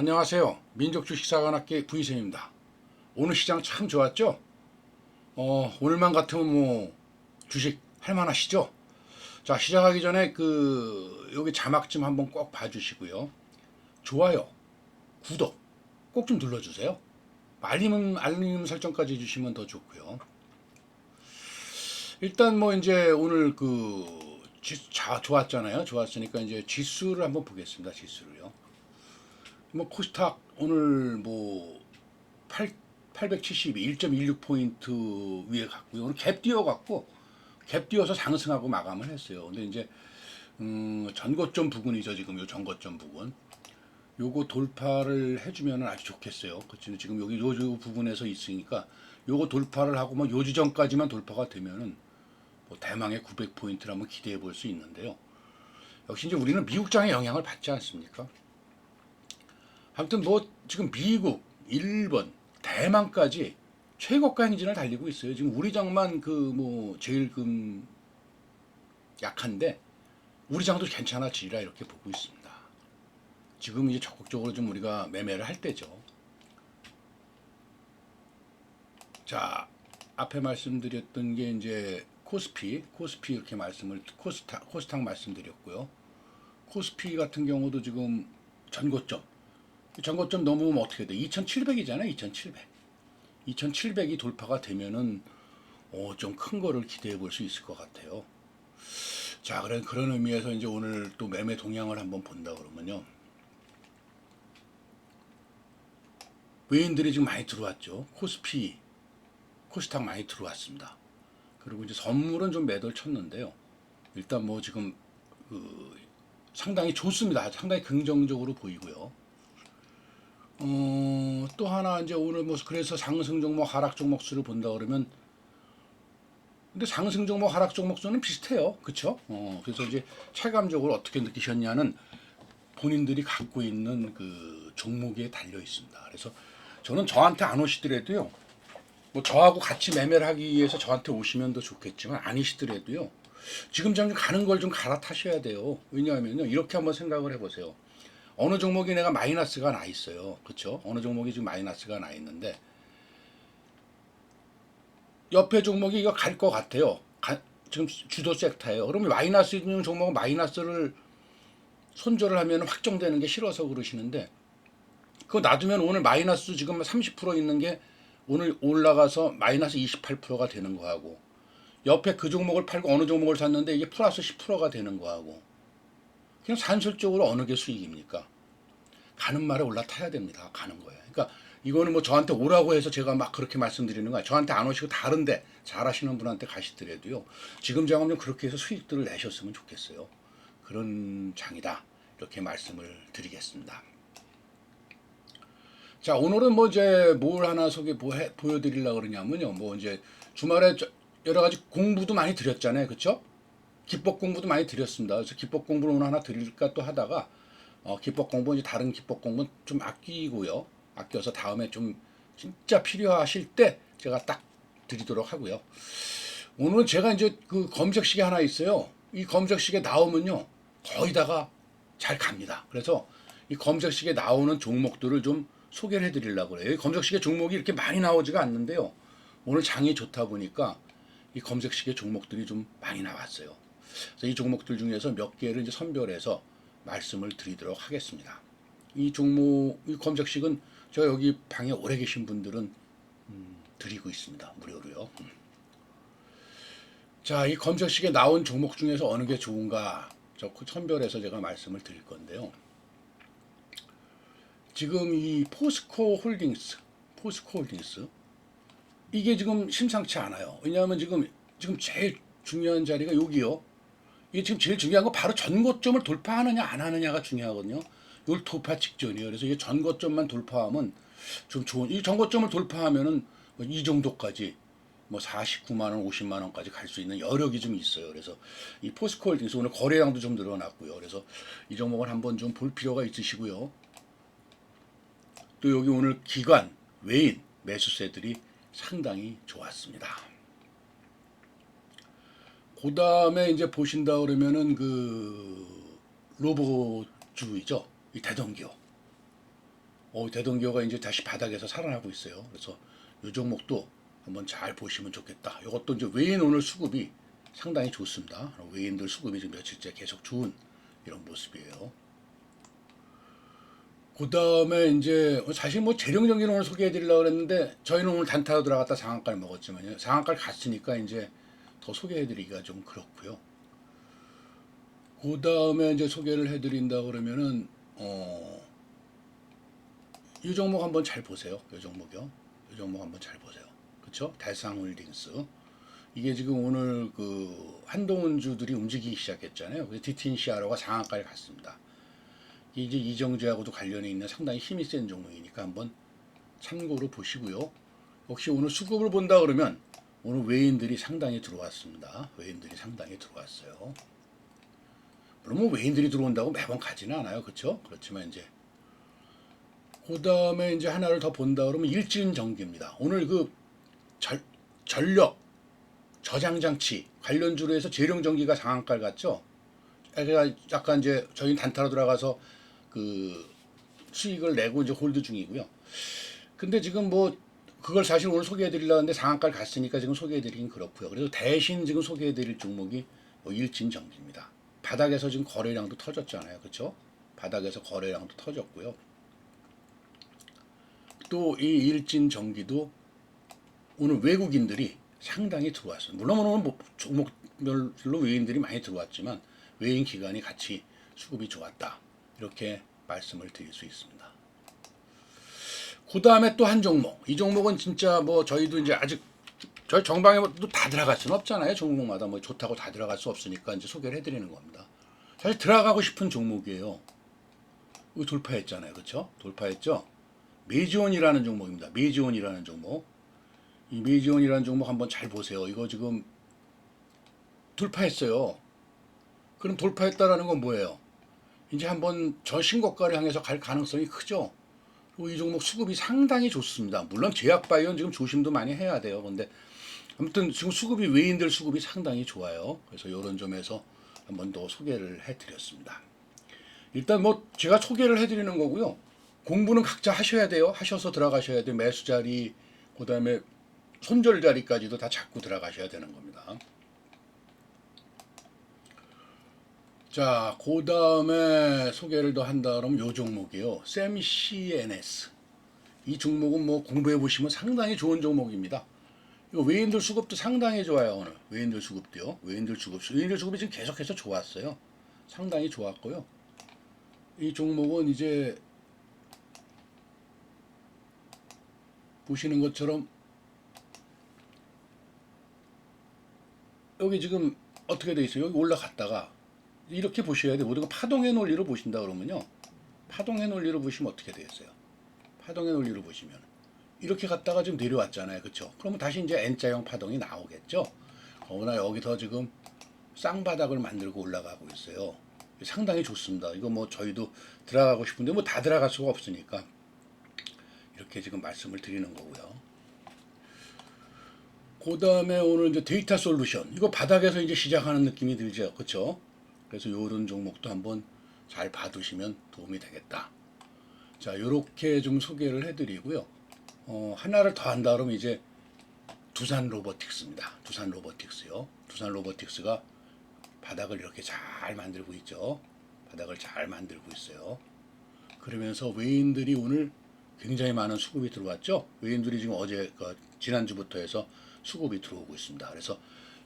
안녕하세요. 민족주식사관학계 구이생입니다. 오늘 시장 참 좋았죠? 어, 오늘만 같으면 뭐 주식 할만하시죠? 자, 시작하기 전에 그 여기 자막 좀 한번 꼭 봐주시고요. 좋아요, 구독 꼭 좀 눌러주세요. 알림 알림 설정까지 해주시면 더 좋고요. 일단 뭐 이제 오늘 그 지, 자 좋았잖아요. 좋았으니까 이제 지수를 한번 보겠습니다. 지수를요. 뭐 코스닥 오늘 뭐 8, 872 1.16 포인트 위에 갔고요. 오늘 갭 뛰어 갔고 갭 뛰어서 상승하고 마감을 했어요. 근데 이제 음, 전고점 부근이죠. 지금 요 전고점 부근. 요거 돌파를 해주면 아주 좋겠어요. 그치 지금 여기 요, 요 부분에서 있으니까 요거 돌파를 하고 뭐 요 지점까지만 돌파가 되면은 뭐 대망의 900포인트를 한번 기대해 볼 수 있는데요. 역시 이제 우리는 미국장의 영향을 받지 않습니까? 아무튼 뭐 지금 미국, 일본, 대만까지 최고가 행진을 달리고 있어요. 지금 우리 장만 그 뭐 제일 금 약한데 우리 장도 괜찮아지리라 이렇게 보고 있습니다. 지금 이제 적극적으로 좀 우리가 매매를 할 때죠. 자, 앞에 말씀드렸던 게 이제 코스피, 코스피 이렇게 말씀을 코스닥, 코스닥 말씀드렸고요. 코스피 같은 경우도 지금 전고점 전고점 넘으면 어떻게 돼? 2,700이잖아요. 2,700. 2,700이 돌파가 되면은 어, 좀 큰 거를 기대해 볼 수 있을 것 같아요. 자, 그런 그런 의미에서 이제 오늘 또 매매 동향을 한번 본다 그러면요. 외인들이 지금 많이 들어왔죠. 코스피, 코스닥 많이 들어왔습니다. 그리고 이제 선물은 좀 매도를 쳤는데요. 일단 뭐 지금 그 상당히 좋습니다. 상당히 긍정적으로 보이고요. 어, 또 하나 이제 오늘 뭐 그래서 상승 종목, 하락 종목 수를 본다 그러면 근데 상승 종목, 하락 종목 수는 비슷해요. 그렇죠? 어, 그래서 이제 체감적으로 어떻게 느끼셨냐는 본인들이 갖고 있는 그 종목에 달려 있습니다. 그래서 저는 저한테 안 오시더라도요. 뭐 저하고 같이 매매를 하기 위해서 저한테 오시면 더 좋겠지만 아니시더라도요. 지금 좀 가는 걸 좀 갈아타셔야 돼요. 왜냐하면요. 이렇게 한번 생각을 해보세요. 어느 종목이 내가 마이너스가 나 있어요. 그렇죠? 어느 종목이 지금 마이너스가 나 있는데 옆에 종목이 이거 갈 것 같아요. 가- 지금 주도 섹터예요. 그러면 마이너스 있는 종목은 마이너스를 손절을 하면 확정되는 게 싫어서 그러시는데 그거 놔두면 오늘 마이너스 지금 30% 있는 게 오늘 올라가서 마이너스 28%가 되는 거하고 옆에 그 종목을 팔고 어느 종목을 샀는데 이게 플러스 10%가 되는 거하고 그냥 산술적으로 어느 게 수익입니까? 가는 말에 올라타야 됩니다. 가는 거예요. 그러니까 이거는 뭐 저한테 오라고 해서 제가 막 그렇게 말씀드리는 거야. 저한테 안 오시고 다른데 잘하시는 분한테 가시더라도요. 지금 좀 그렇게 해서 수익들을 내셨으면 좋겠어요. 그런 장이다. 이렇게 말씀을 드리겠습니다. 자 오늘은 뭐 이제 뭘 하나 소개 뭐 해- 보여드리려고 그러냐면요. 뭐 이제 주말에 저- 여러 가지 공부도 많이 드렸잖아요. 그렇죠? 기법 공부도 많이 드렸습니다. 그래서 기법 공부를 오늘 하나 드릴까 또 하다가 어, 기법 공부 이제 다른 기법 공부는 좀 아끼고요. 아껴서 다음에 좀 진짜 필요하실 때 제가 딱 드리도록 하고요. 오늘은 제가 이제 그 검색식이 하나 있어요. 이 검색식에 나오면요. 거의 다가 잘 갑니다. 그래서 이 검색식에 나오는 종목들을 좀 소개를 해 드리려고 그래요. 이 검색식에 종목이 이렇게 많이 나오지가 않는데요. 오늘 장이 좋다 보니까 이 검색식에 종목들이 좀 많이 나왔어요. 이 종목들 중에서 몇 개를 이제 선별해서 말씀을 드리도록 하겠습니다. 이 종목, 이 검색식은 저 여기 방에 오래 계신 분들은 음, 드리고 있습니다. 무료로요. 음. 자, 이 검색식에 나온 종목 중에서 어느 게 좋은가 저 선별해서 제가 말씀을 드릴 건데요. 지금 이 포스코 홀딩스, 포스코 홀딩스 이게 지금 심상치 않아요. 왜냐하면 지금 지금 제일 중요한 자리가 여기요. 이게 지금 제일 중요한 건 바로 전고점을 돌파하느냐 안 하느냐가 중요하거든요. 이걸 돌파 직전이에요. 그래서 이게 전고점만 돌파하면 좀 좋은 이 전고점을 돌파하면은 뭐이 정도까지 뭐 49만 원, 50만 원까지 갈 수 있는 여력이 좀 있어요. 그래서 이 포스코 홀딩스 오늘 거래량도 좀 늘어났고요. 그래서 이 종목을 한번 좀 볼 필요가 있으시고요. 또 여기 오늘 기관, 외인 매수세들이 상당히 좋았습니다. 그 다음에 이제 보신다 그러면은 그 로봇주이죠. 이 대동기업. 어, 대동교가 이제 다시 바닥에서 살아나고 있어요. 그래서 이 종목도 한번 잘 보시면 좋겠다. 이것도 이제 외인 오늘 수급이 상당히 좋습니다. 외인들 수급이 지금 며칠째 계속 좋은 이런 모습이에요. 그 다음에 이제 사실 뭐 재령 정기는 오늘 소개해 드리려고 그랬는데 저희는 오늘 단타로 들어갔다 상한가를 먹었지만요. 상한가를 갔으니까 이제 더 소개해 드리기가 좀 그렇고요. 그 다음에 이제 소개를 해 드린다 그러면은 어, 이 종목 한번 잘 보세요. 이 종목이요. 이 종목 한번 잘 보세요. 그렇죠? 대상홀딩스. 이게 지금 오늘 그 한동훈주들이 움직이기 시작했잖아요. 그래서 DTNCRO가 상한가를 갔습니다. 이제 이정재하고도 관련이 있는 상당히 힘이 센 종목이니까 한번 참고로 보시고요. 혹시 오늘 수급을 본다 그러면 오늘 외인들이 상당히 들어왔습니다. 외인들이 상당히 들어왔어요. 물론 뭐 외인들이 들어온다고 매번 가지는 않아요. 그렇죠? 그렇지만 이제 그 다음에 이제 하나를 더 본다 그러면 일진전기입니다. 오늘 그 절, 전력 저장장치 관련주로 해서 재룡전기가 상한가를 갔죠. 그러니까 약간 이제 저희 단타로 들어가서 그 수익을 내고 이제 홀드 중이고요. 근데 지금 뭐 그걸 사실 오늘 소개해드리려고 했는데 상한가를 갔으니까 지금 소개해드리긴 그렇고요. 그래서 대신 지금 소개해드릴 종목이 뭐 일진전기입니다. 바닥에서 지금 거래량도 터졌잖아요. 그렇죠? 바닥에서 거래량도 터졌고요. 또 이 일진전기도 오늘 외국인들이 상당히 들어왔어요. 물론 오늘 뭐 종목별로 외인들이 많이 들어왔지만 외인 기관이 같이 수급이 좋았다. 이렇게 말씀을 드릴 수 있습니다. 그 다음에 또 한 종목. 이 종목은 진짜 뭐 저희도 이제 아직 저희 정방에 다 들어갈 수는 없잖아요. 종목마다 뭐 좋다고 다 들어갈 수 없으니까 이제 소개를 해드리는 겁니다. 사실 들어가고 싶은 종목이에요. 돌파했잖아요. 그렇죠? 돌파했죠? 메지온이라는 종목입니다. 메지온이라는 종목. 이 메지온이라는 종목 한번 잘 보세요. 이거 지금 돌파했어요. 그럼 돌파했다라는 건 뭐예요? 이제 한번 저 신고가를 향해서 갈 가능성이 크죠. 그리고 이 종목 수급이 상당히 좋습니다. 물론 제약 바이오는 지금 조심도 많이 해야 돼요. 근데 아무튼 지금 수급이 외인들 수급이 상당히 좋아요. 그래서 이런 점에서 한번 더 소개를 해드렸습니다. 일단 뭐 제가 소개를 해드리는 거고요. 공부는 각자 하셔야 돼요. 하셔서 들어가셔야 돼요. 매수 자리, 그 다음에 손절 자리까지도 다 잡고 들어가셔야 되는 겁니다. 자, 그 다음에 소개를 더 한다 그러면 요 종목이요. 샘 CNS. 이 종목은 뭐 공부해 보시면 상당히 좋은 종목입니다. 이거 외인들 수급도 상당히 좋아요, 오늘. 외인들 수급도요. 외인들 수급. 외인들 수급이 지금 계속해서 좋았어요. 상당히 좋았고요. 이 종목은 이제 보시는 것처럼 여기 지금 어떻게 돼 있어요? 여기 올라갔다가 이렇게 보셔야 돼요. 모두가 파동의 논리로 보신다 그러면요. 파동의 논리로 보시면 어떻게 되겠어요? 파동의 논리로 보시면 이렇게 갔다가 지금 내려왔잖아요. 그렇죠? 그러면 다시 이제 N자형 파동이 나오겠죠. 거기나 여기서 지금 쌍바닥을 만들고 올라가고 있어요. 상당히 좋습니다. 이거 뭐 저희도 들어가고 싶은데 뭐 다 들어갈 수가 없으니까 이렇게 지금 말씀을 드리는 거고요. 그 다음에 오늘 이제 데이터 솔루션 이거 바닥에서 이제 시작하는 느낌이 들죠, 그렇죠? 그래서 이런 종목도 한번 잘 봐두시면 도움이 되겠다. 자, 이렇게 좀 소개를 해드리고요. 어, 하나를 더 한다 그러면 이제 두산 로보틱스입니다. 두산 로보틱스요. 두산 로보틱스가 바닥을 이렇게 잘 만들고 있죠. 바닥을 잘 만들고 있어요. 그러면서 외인들이 오늘 굉장히 많은 수급이 들어왔죠. 외인들이 지금 어제 그 지난주부터 해서 수급이 들어오고 있습니다. 그래서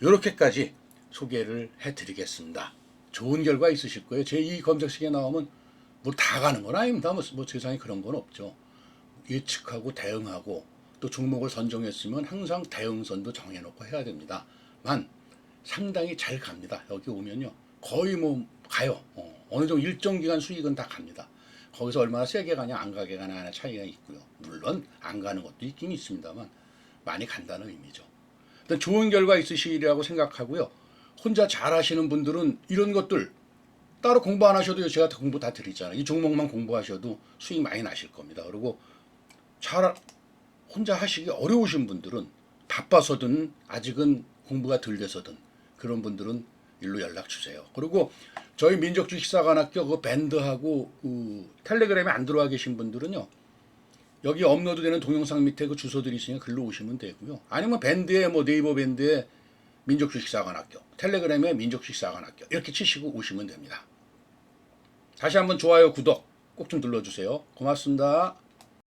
이렇게까지 소개를 해드리겠습니다. 좋은 결과 있으실 거예요. 제이 검색식에 나오면 뭐 다 가는 건 아닙니다. 뭐, 뭐 세상에 그런 건 없죠. 예측하고 대응하고 또 종목을 선정했으면 항상 대응선도 정해놓고 해야 됩니다. 만 상당히 잘 갑니다. 여기 오면요. 거의 뭐 가요. 어, 어느 정도 일정 기간 수익은 다 갑니다. 거기서 얼마나 세게 가냐 안 가게 가냐 하나 차이가 있고요. 물론 안 가는 것도 있긴 있습니다만 많이 간다는 의미죠. 일단 좋은 결과 있으시리라고 생각하고요. 혼자 잘하시는 분들은 이런 것들 따로 공부 안 하셔도 제가 다 공부 다 드리잖아요. 이 종목만 공부하셔도 수익 많이 나실 겁니다. 그리고 잘 혼자 하시기 어려우신 분들은 바빠서든 아직은 공부가 덜 돼서든 그런 분들은 일로 연락 주세요. 그리고 저희 민족주식사관학교 그 밴드하고 그 텔레그램에 안 들어와 계신 분들은요. 여기 업로드되는 동영상 밑에 그 주소들이 있으니까 글로 오시면 되고요. 아니면 밴드에 뭐 네이버 밴드에 민족주식사관학교, 텔레그램에 민족주식사관학교 이렇게 치시고 오시면 됩니다. 다시 한번 좋아요, 구독 꼭 좀 눌러주세요. 고맙습니다.